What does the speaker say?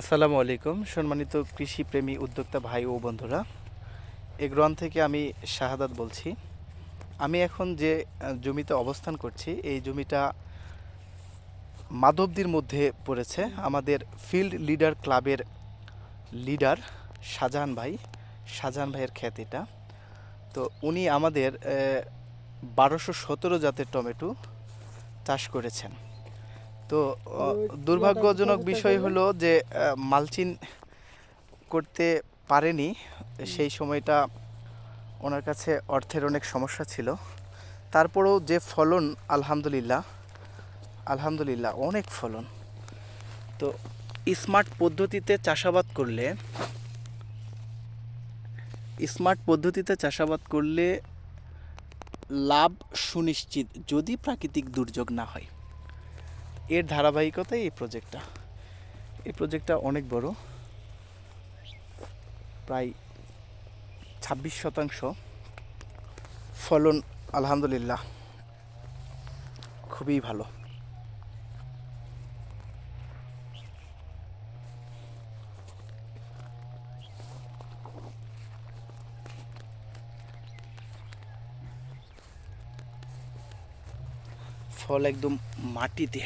আসসালামু আলাইকুম। সম্মানিত কৃষিপ্রেমী উদ্যোক্তা ভাই ও বন্ধুরা, এ এগ্রন থেকে আমি শাহাদাত বলছি। আমি এখন যে জমিতে অবস্থান করছি, এই জমিটা মাধবদীর মধ্যে পড়েছে। আমাদের ফিল্ড লিডার ক্লাবের লিডার শাহজাহান ভাই, শাহজাহান ভাইয়ের খ্যাত এটা। তো উনি আমাদের বারোশো সতেরো জাতের টমেটো চাষ করেছেন। তো দুর্ভাগ্যজনক বিষয় হলো যে মালচিন করতে পারেনি। সেই সময়টা ওনার কাছে অর্থের অনেক সমস্যা ছিল। তারপরেও যে ফলন আলহামদুলিল্লাহ আলহামদুলিল্লাহ অনেক ফলন। তো স্মার্ট পদ্ধতিতে চাষাবাদ করলে স্মার্ট পদ্ধতিতে চাষাবাদ করলে লাভ সুনিশ্চিত যদি প্রাকৃতিক দুর্যোগ না হয়। এর ধারাবাহিকতাই এই প্রজেক্টটা এই প্রজেক্টটা অনেক বড়। প্রায় ছাব্বিশ শতাংশ। ফলন, আলহামদুলিল্লাহ, খুবই ভালো। ফল একদম মাটিতে।